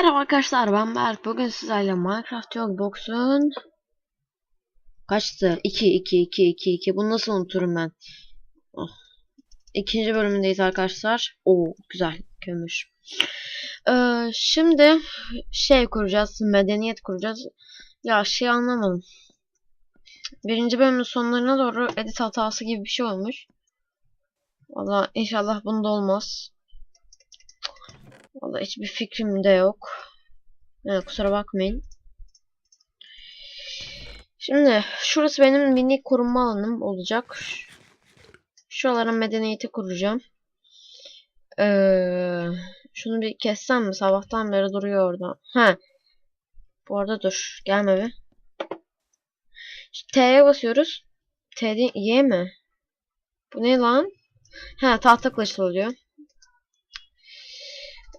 Merhaba arkadaşlar ben Berk. Bugün sizlerle Minecraft Box'un kaçtı? 2 2 2 2 2. Bunu nasıl unuturum ben? Oh. İkinci bölümündeyiz arkadaşlar. Oo güzel kömür. Ee, şimdi şey kuracağız. Medeniyet kuracağız. Ya şey anlamadım. Birinci bölümün sonlarına doğru edit hatası gibi bir şey olmuş. Valla inşallah bunda olmaz. Vallahi hiçbir fikrim de yok. Yani kusura bakmayın. Şimdi şurası benim minik korunma alanım olacak. Şuraların medeniyeti kuracağım. Ee, şunu bir kessem mi? Sabahtan beri duruyor orada. Ha. Bu arada dur. Gelme bir. T'ye basıyoruz. T değil, Y mi? Bu ne lan? Ha tahta kılıçlı oluyor.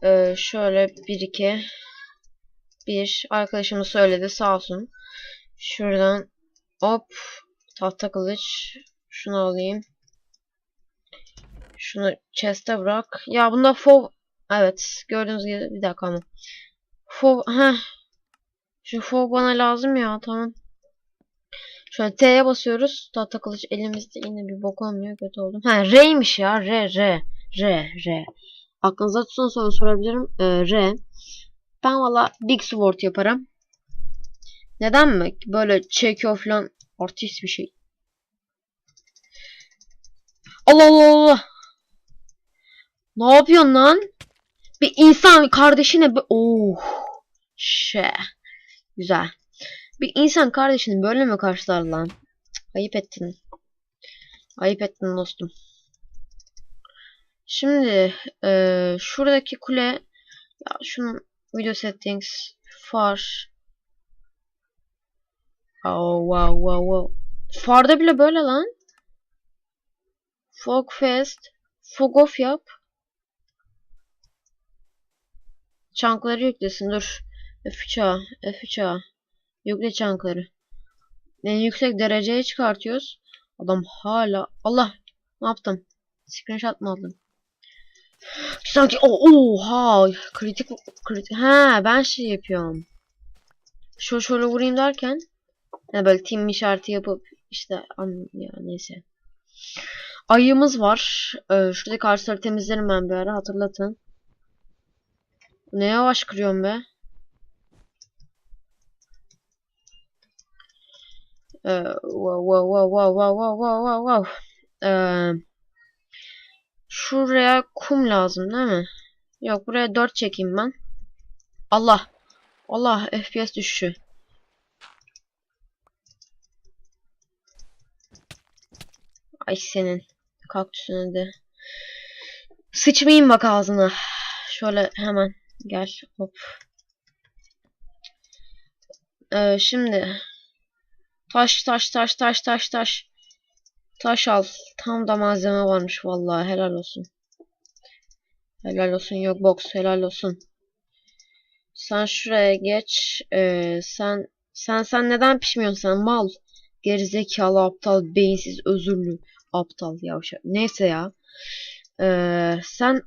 Ee, şöyle bir iki bir arkadaşımız söyledi sağ olsun. Şuradan hop tahta kılıç şunu alayım. Şunu chest'e bırak. Ya bunda fov evet gördüğünüz gibi bir dakika ama. Fov ha şu fov bana lazım ya tamam. Şöyle T'ye basıyoruz. Tahta kılıç elimizde yine bir bok olmuyor. Kötü oldum. Ha R'ymiş ya. R R R R. Aklınıza tutsun sonra sorabilirim. Ee, R. Ben valla Big Sword yaparım. Neden mi? Böyle çekiyor falan artist bir şey. Allah Allah Allah. Ne yapıyorsun lan? Bir insan kardeşine. Oh. Şey. Güzel. Bir insan kardeşini böyle mi karşılar lan? Ayıp ettin. Ayıp ettin dostum. Şimdi e, şuradaki kule ya şunun video settings far. Oh wow wow wow. Farda bile böyle lan. Fog fest fog off yap. Çankları yüklesin dur. F3A F3A yükle çankları. En yüksek dereceye çıkartıyoruz. Adam hala Allah ne yaptım? Screenshot mı aldım Sanki o oha kritik kritik ha ben şey yapıyorum. Şöyle şöyle vurayım derken ne böyle team işareti yapıp işte ya neyse. Ayımız var. Ee, şuradaki karşıları temizlerim ben bir ara hatırlatın. Ne yavaş kırıyorum be. Ee, wow wow wow wow wow wow wow wow. Ee, Şuraya kum lazım değil mi? Yok buraya 4 çekeyim ben. Allah. Allah FPS düşüşü. Ay senin kaktüsüne de. Sıçmayayım bak ağzına. Şöyle hemen gel. Hop. Ee, şimdi taş taş taş taş taş taş Taş al. Tam da malzeme varmış vallahi helal olsun. Helal olsun yok box helal olsun. Sen şuraya geç. Ee, sen sen sen neden pişmiyorsun sen mal? Gerizekalı aptal beyinsiz özürlü aptal yavşak. Neyse ya. Ee, sen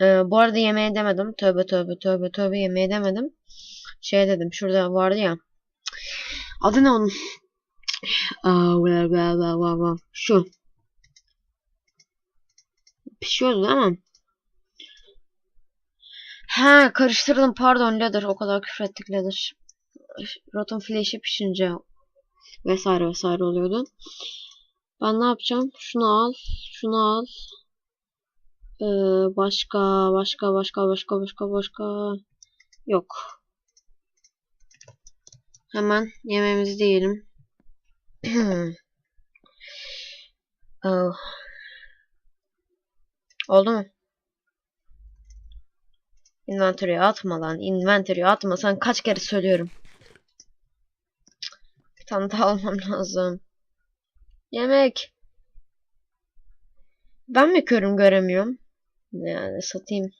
ee, bu arada yemeğe demedim. Tövbe tövbe tövbe tövbe yemeğe demedim. Şey dedim şurada vardı ya. Adı ne onun? Şu. Pişiyordu mi? Ha karıştırdım pardon Leather. O kadar küfür ettik Leather. Rotten Flash'i pişince vesaire vesaire oluyordu. Ben ne yapacağım? Şunu al. Şunu al. Ee, başka başka başka başka başka başka yok. Hemen yemeğimizi diyelim. oh. Oldu mu? Inventory'e atma lan. Inventory'e atma. Sen kaç kere söylüyorum. Bir tane daha almam lazım. Yemek. Ben mi körüm göremiyorum? Yani satayım.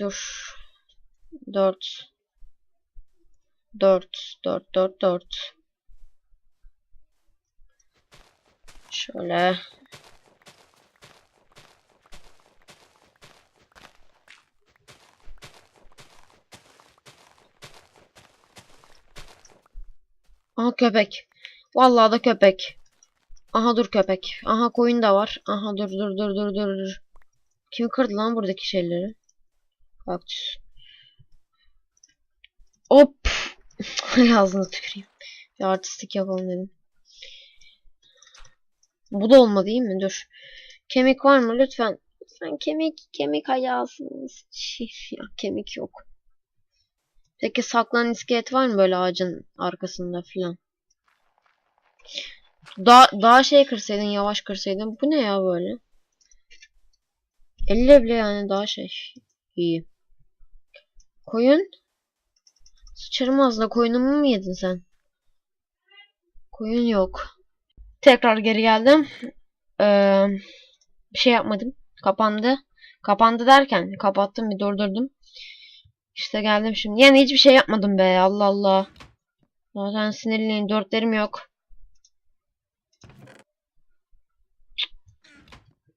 Dur. Dört. Dört. Dört. Dört. Dört. Şöyle. Aha köpek. Vallahi da köpek. Aha dur köpek. Aha koyun da var. Aha dur dur dur dur dur. Kim kırdı lan buradaki şeyleri? Kaktüs. Hop. Ağzını tüküreyim. Bir artistik yapalım dedim. Bu da olmadı değil mi? Dur. Kemik var mı? Lütfen. Lütfen kemik. Kemik ayağısınız. Şif ya kemik yok. Peki saklanan iskelet var mı böyle ağacın arkasında filan? Daha, daha şey kırsaydın yavaş kırsaydın. Bu ne ya böyle? Elle bile yani daha şey. İyi. Koyun. Sıçarım ağzına koyunumu mu yedin sen? Koyun yok. Tekrar geri geldim. Ee, bir şey yapmadım. Kapandı. Kapandı derken kapattım bir durdurdum. İşte geldim şimdi. Yani hiçbir şey yapmadım be. Allah Allah. Zaten sinirliyim. Dörtlerim yok.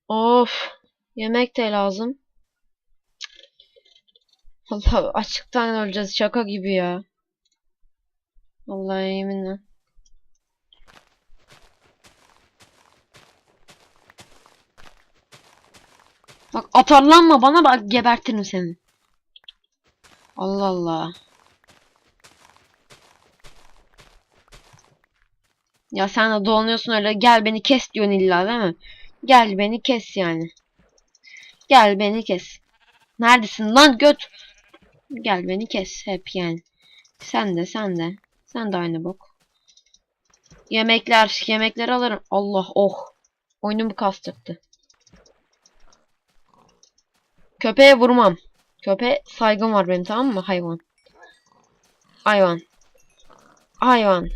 Of. Yemek de lazım. Allah açıktan öleceğiz. Şaka gibi ya. Vallahi yeminle. Bak atarlanma bana bak gebertirim seni. Allah Allah. Ya sen de dolanıyorsun öyle gel beni kes diyorsun illa değil mi? Gel beni kes yani. Gel beni kes. Neredesin lan göt? Gel beni kes hep yani. Sen de sen de. Sen de aynı bok. Yemekler. Yemekleri alırım. Allah oh. Oyunumu kastırdı. Köpeğe vurmam. Köpeğe saygım var benim tamam mı? Hayvan. Hayvan. Hayvan.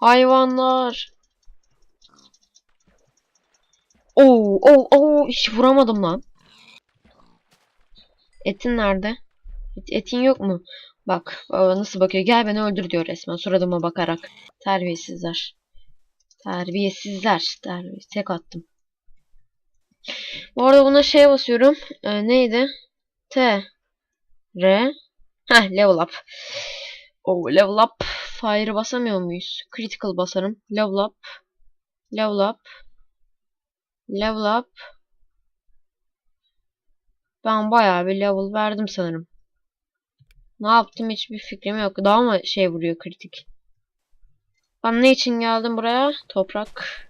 Hayvanlar. Oo, oo, oo, hiç vuramadım lan. Etin nerede? Et- etin yok mu? Bak, baba nasıl bakıyor? Gel beni öldür diyor resmen suratıma bakarak. Terbiyesizler. Terbiyesizler. Terbiye. Tek attım. Bu arada buna şey basıyorum. Ee, neydi? T. R. Heh level up. Oh level up. Fire basamıyor muyuz? Critical basarım. Level up. Level up. Level up. Ben bayağı bir level verdim sanırım. Ne yaptım hiçbir fikrim yok. Daha mı şey vuruyor kritik? Ben ne için geldim buraya? Toprak.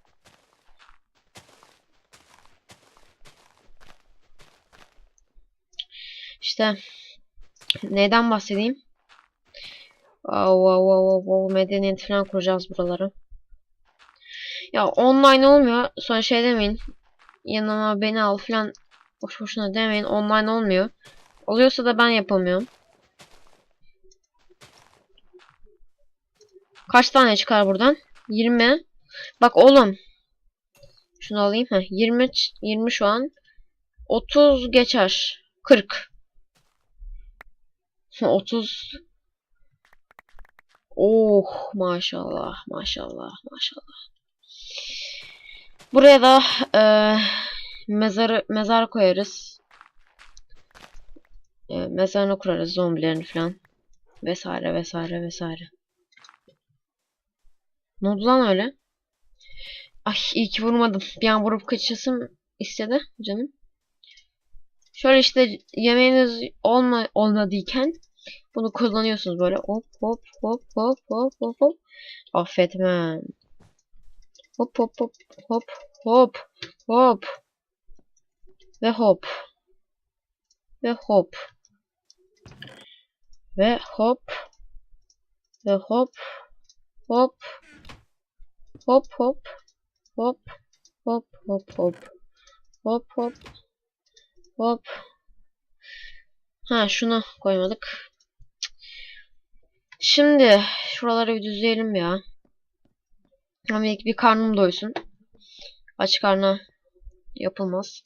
İşte neyden bahsedeyim? Wow, wow, wow, wow, medeniyet falan kuracağız buraları. Ya online olmuyor. Sonra şey demeyin. Yanıma beni al falan boş boşuna demeyin. Online olmuyor. Oluyorsa da ben yapamıyorum. Kaç tane çıkar buradan? 20. Bak oğlum. Şunu alayım. Heh, 20, ç- 20 şu an. 30 geçer. 40. 30. Oh maşallah maşallah maşallah. Buraya da eee mezarı mezar koyarız. E, mezarını kurarız zombilerini falan. Vesaire vesaire vesaire. Ne oldu lan öyle? Ay iyi ki vurmadım. Bir an vurup kaçasım istedi canım. Şöyle işte yemeğiniz olma olmadıyken bunu kullanıyorsunuz böyle hop hop hop hop hop hop hop. Affetmem. Hop hop hop hop hop hop. Ve hop. Ve hop. Ve hop. Ve hop. Hop. Hop hop. Hop. Hop hop hop. Hop hop. Hop. Ha şunu koymadık. Şimdi şuraları bir düzleyelim ya. Hem ilk bir karnım doysun. Aç karna yapılmaz.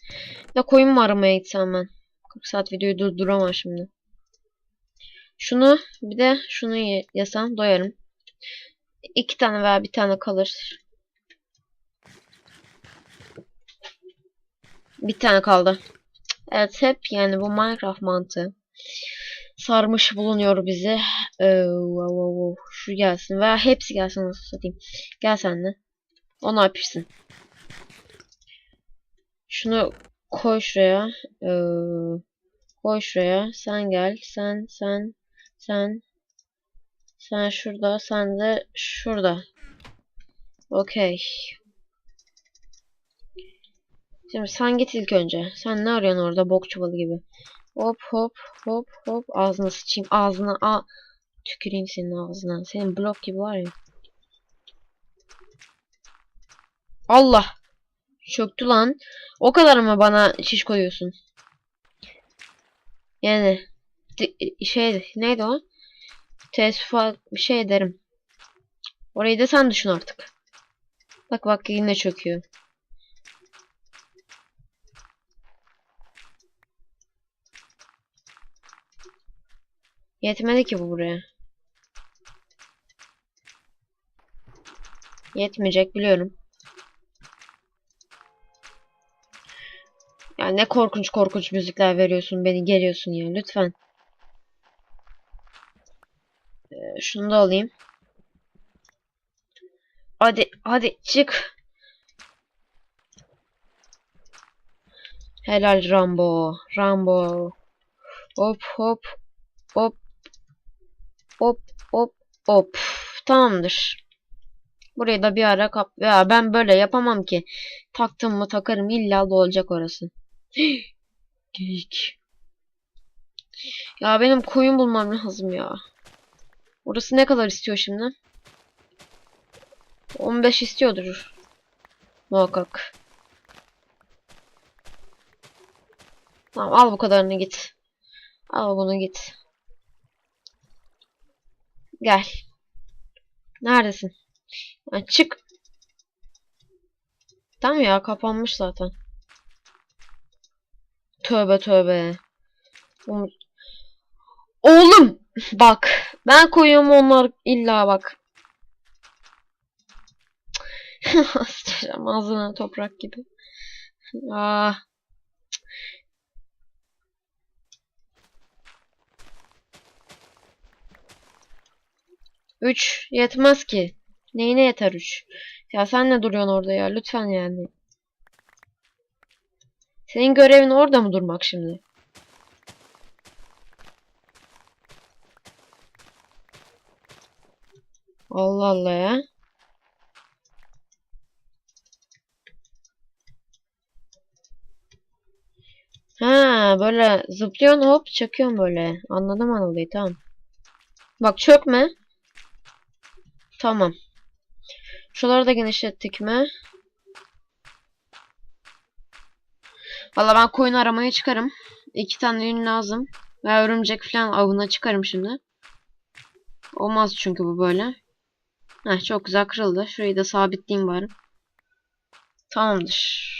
Ya koyun mu aramaya gitsem ben? 40 saat videoyu durduramam şimdi. Şunu bir de şunu ye- yesem doyarım. İki tane veya bir tane kalır. Bir tane kaldı. Evet hep yani bu Minecraft mantığı. Sarmış bulunuyor bizi. Ee, wow, wow. Şu gelsin veya hepsi gelsin nasıl satayım. Gel sen de. O ne yapıyorsun? Şunu koy şuraya. Ee, koy şuraya. Sen gel. Sen, sen, sen. Sen şurada. Sen de şurada. Okey. Şimdi sen git ilk önce. Sen ne arıyorsun orada bok çuvalı gibi. Hop hop hop hop. Ağzına sıçayım. Ağzına a tüküreyim senin ağzına. Senin blok gibi var ya. Allah. Çöktü lan. O kadar mı bana şiş koyuyorsun? Yani şey neydi o? Teessüf bir şey derim. Orayı da sen düşün artık. Bak bak yine çöküyor. Yetmedi ki bu buraya. Yetmeyecek biliyorum. Ya ne korkunç korkunç müzikler veriyorsun beni geliyorsun ya lütfen. Ee, şunu da alayım. Hadi hadi çık. Helal Rambo. Rambo. Hop hop hop hop hop hop. Tamamdır. Burayı da bir ara kap. Ya ben böyle yapamam ki. Taktım mı takarım illa da olacak orası. Geyik. Ya benim koyun bulmam lazım ya. Orası ne kadar istiyor şimdi? 15 istiyordur. Muhakkak. Tamam al bu kadarını git. Al bunu git. Gel. Neredesin? Ha, çık. Tamam ya kapanmış zaten. Tövbe tövbe. Oğlum bak ben koyuyorum onlar illa bak. Sıçacağım ağzına toprak gibi. Ah. 3 yetmez ki. Neyine yeter 3? Ya sen ne duruyorsun orada ya? Lütfen yani. Senin görevin orada mı durmak şimdi? Allah Allah ya. Ha böyle zıplıyorsun hop çakıyorsun böyle. Anladım anladım tamam. Bak çökme. Tamam. Şuraları da genişlettik mi? Valla ben koyun aramaya çıkarım. İki tane yün lazım. Ve örümcek falan avına çıkarım şimdi. Olmaz çünkü bu böyle. Heh, çok güzel kırıldı. Şurayı da sabitleyeyim bari. Tamamdır.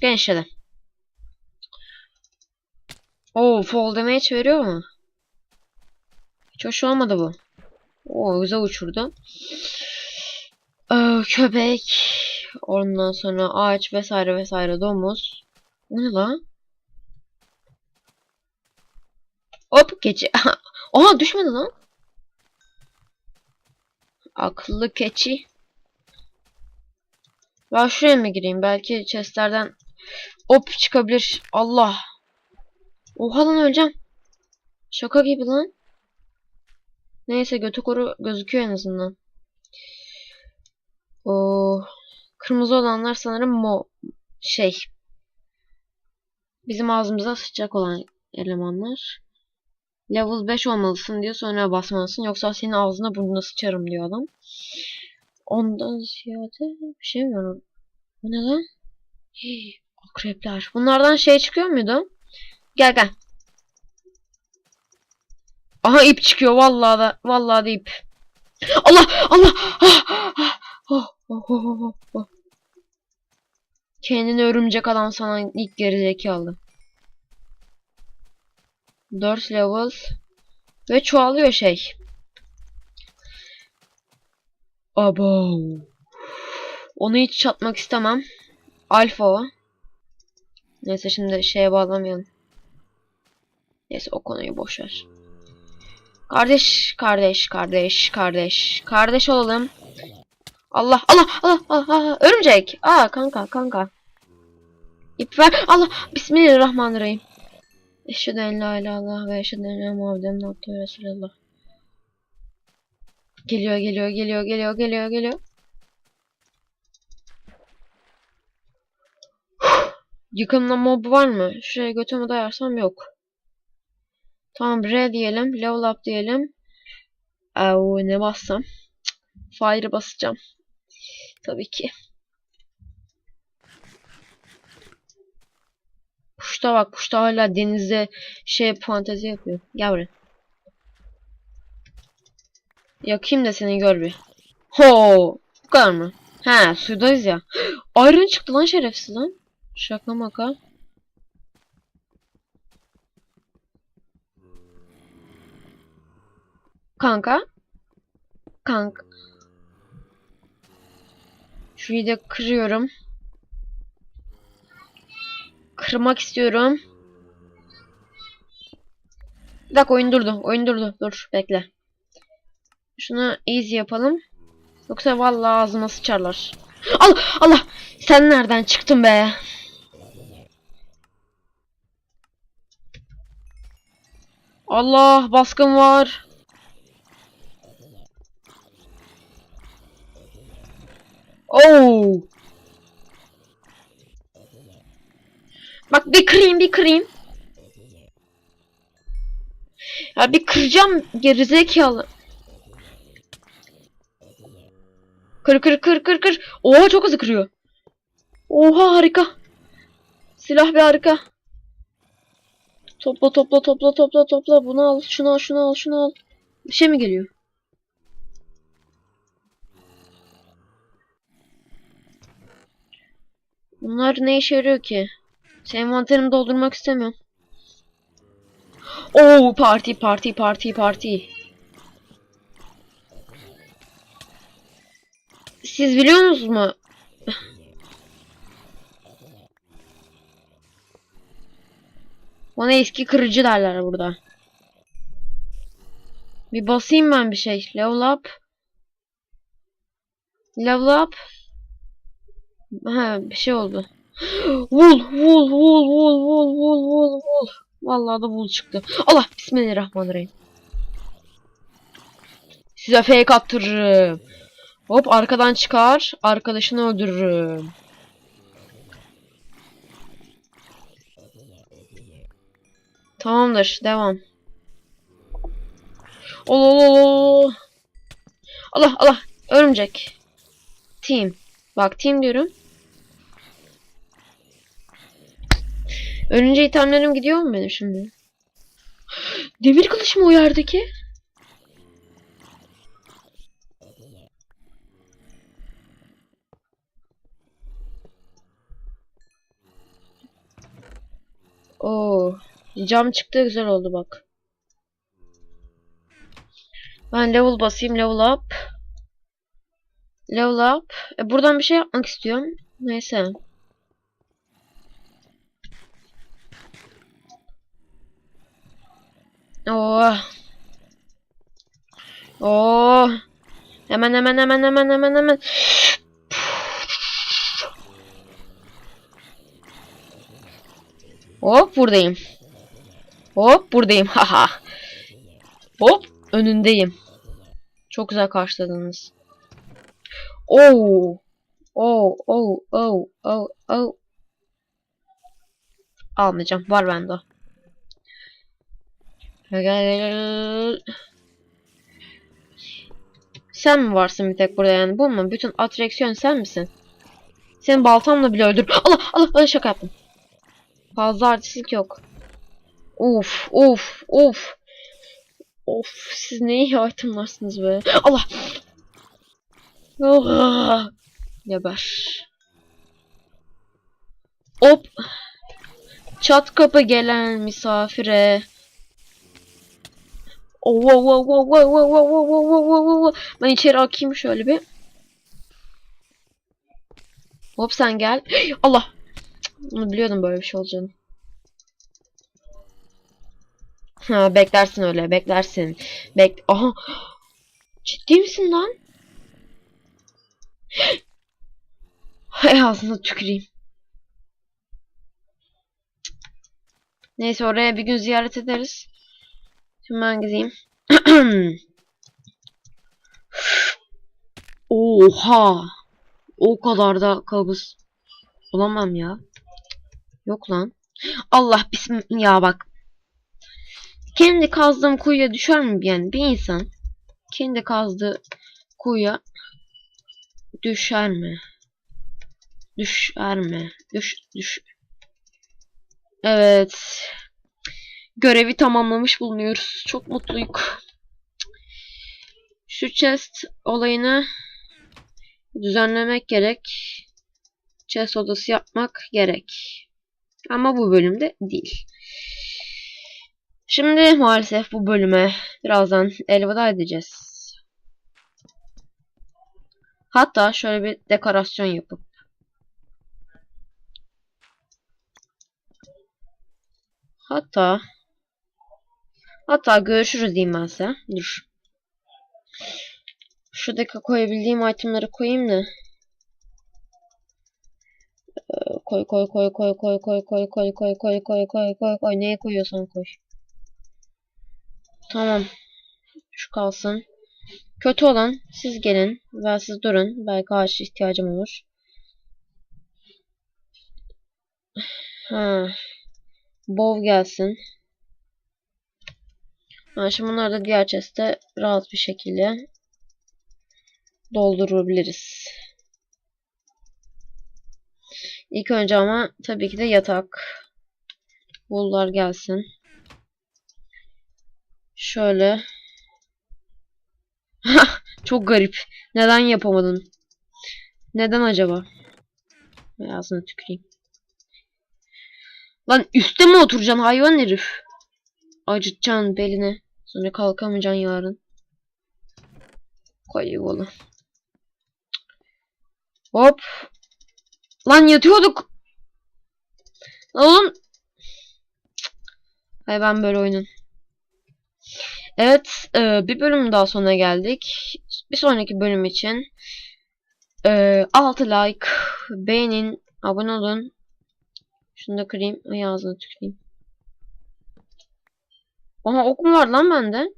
Genişledim. Oo fall damage veriyor mu? Hiç hoş olmadı bu. Oo güzel uçurdu. Ee, köpek. Ondan sonra ağaç vesaire vesaire domuz. Bu ne lan? Hop keçi. Aha düşmedi lan. Akıllı keçi. Ben şuraya mı gireyim? Belki chestlerden hop çıkabilir. Allah. Oha lan öleceğim. Şaka gibi lan. Neyse götü koru gözüküyor en azından. O kırmızı olanlar sanırım mo şey. Bizim ağzımıza sıçacak olan elemanlar. Level 5 olmalısın diyor sonra basmalısın yoksa senin ağzına burnuna sıçarım diyor adam. Ondan ziyade bir şey mi var? Bu ne lan? Hii, akrepler. Bunlardan şey çıkıyor muydu? Gel gel. Aha ip çıkıyor vallahi da vallahi da ip. Allah Allah. Kendini örümcek adam sana ilk gerizekalı. 4 level ve çoğalıyor şey. Abo. Onu hiç çatmak istemem. Alfa o. Neyse şimdi şeye bağlamayalım. Neyse o konuyu boş ver. Kardeş, kardeş, kardeş, kardeş. Kardeş olalım. Allah, Allah, Allah, Allah, Allah. Örümcek. Aa kanka, kanka. İp ver. Allah. Bismillahirrahmanirrahim. Eşhedü en la ilahe illallah ve eşhedü enne Muhammeden abdühü ve resulullah. Geliyor, geliyor, geliyor, geliyor, geliyor, geliyor. Yıkımla mob var mı? Şuraya götümü dayarsam yok. Tamam R diyelim. Level up diyelim. Au, ne bassam? Fire basacağım. Tabii ki. Kuşta bak. Kuşta hala denizde şey fantezi yapıyor. Gel buraya. Yakayım da seni gör bir. Ho! Bu kadar mı? He sudayız ya. Iron çıktı lan şerefsiz lan. Şaka maka. Kanka. Kanka. Şurayı da kırıyorum. Kırmak istiyorum. Bir dakika oyun durdu. Oyun durdu. Dur bekle. Şunu easy yapalım. Yoksa vallahi ağzıma sıçarlar. Allah Allah. Sen nereden çıktın be? Allah baskın var. Oo. Bak bir kırayım bir kırayım. Ya bir kıracağım gerizekalı. Kır kır kır kır kır. Oha çok hızlı kırıyor. Oha harika. Silah bir harika. Topla topla topla topla topla. Bunu al, şunu al, şunu al, şunu al. Bir şey mi geliyor? Bunlar ne işe yarıyor ki? Envanterimi doldurmak istemiyorum. Oo parti parti parti parti. Siz biliyor musunuz mu? Ona eski kırıcı derler burada. Bir basayım ben bir şey. Level up. Level up. Ha bir şey oldu. Wool, wool, wool, wool, wool, wool, wool, wool. Vallahi da wool çıktı. Allah bismillahirrahmanirrahim. Size fake attırırım. Hop arkadan çıkar. Arkadaşını öldürürüm. Tamamdır. Devam. Ol ol ol. Allah Allah. Örümcek. Team. Bak team diyorum. Ölünce itemlerim gidiyor mu benim şimdi? Demir kılıç mı o yerdeki? Oo, cam çıktı güzel oldu bak. Ben level basayım level up. Level up. E, buradan bir şey yapmak istiyorum. Neyse. Oh. Oh. Hemen hemen hemen hemen hemen hemen. Hop buradayım. Hop buradayım. Haha. Hop önündeyim. Çok güzel karşıladınız. Oo. Oo, oo, oo, oo, oo. Almayacağım. Var bende. Sen mi varsın bir tek burada yani? Bu mu? Bütün atraksiyon sen misin? Senin baltamla bile öldür. Allah Allah Allah şaka yaptım. Fazla artistlik yok. Uf uf uf. Of siz ne iyi itemlarsınız be. Allah. Oh. Geber. Hop. Çat kapı gelen misafire. Oh, wow, wow, wow, wow, wow, wow, wow, wow, wow, wow. Ben içeri akayım şöyle bir. Hop sen gel. Allah. Bunu biliyordum böyle bir şey olacağını. Ha, beklersin öyle beklersin. Bek Aha. Ciddi misin lan? Hay ağzına tüküreyim. Neyse oraya bir gün ziyaret ederiz. Ben gideyim. Oha. O kadar da kabız. Olamam ya. Yok lan. Allah bismillah ya bak. Kendi kazdığım kuyuya düşer mi yani bir insan? Kendi kazdığı kuyuya düşer mi? Düşer mi? Düş düş. Evet. Görevi tamamlamış bulunuyoruz. Çok mutluyuk. Şu chest olayını düzenlemek gerek. Chest odası yapmak gerek. Ama bu bölümde değil. Şimdi maalesef bu bölüme birazdan elveda edeceğiz. Hatta şöyle bir dekorasyon yapıp Hatta Hatta görüşürüz diyeyim ben size. Dur. Şuradaki koyabildiğim itemleri koyayım da. Ee, Koy koy koy koy koy koy koy koy koy koy koy koy koy koy neye koyuyorsan koy. Tamam. Şu kalsın. Kötü olan siz gelin ve siz durun. Belki ağaç ihtiyacım olur. Ha. Bov gelsin. Ha, şimdi bunları da diğer chest'e rahat bir şekilde doldurabiliriz. İlk önce ama tabii ki de yatak. Bullar gelsin. Şöyle. Çok garip. Neden yapamadın? Neden acaba? Ağzına tüküreyim. Lan üstte mi oturacaksın hayvan herif? Acıtacaksın beline. Sonra kalkamayacaksın yarın. Koy oğlum. Hop. Lan yatıyorduk. Lan oğlum. Hay ben böyle oyunun. Evet. E, bir bölüm daha sonuna geldik. Bir sonraki bölüm için e, 6 like, beğenin, abone olun. Şunu da kırayım. Ay tüküreyim. Aha ok mu var lan bende?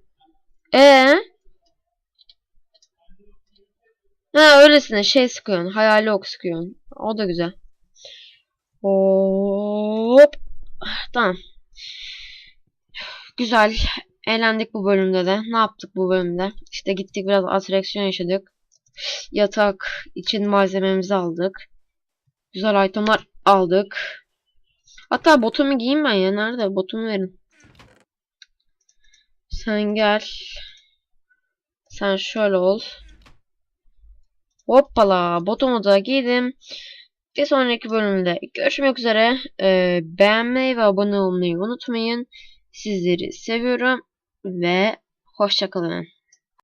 Ee? Ha öylesine şey sıkıyorsun. Hayali ok sıkıyorsun. O da güzel. Hop. Tamam. Güzel. Eğlendik bu bölümde de. Ne yaptık bu bölümde? İşte gittik biraz atraksiyon yaşadık. Yatak için malzememizi aldık. Güzel itemler aldık. Hatta botumu giyeyim ben ya. Nerede? Botumu verin. Sen gel. Sen şöyle ol. Hoppala. Botumu da giydim. Bir sonraki bölümde görüşmek üzere. Ee, beğenmeyi ve abone olmayı unutmayın. Sizleri seviyorum ve hoşçakalın.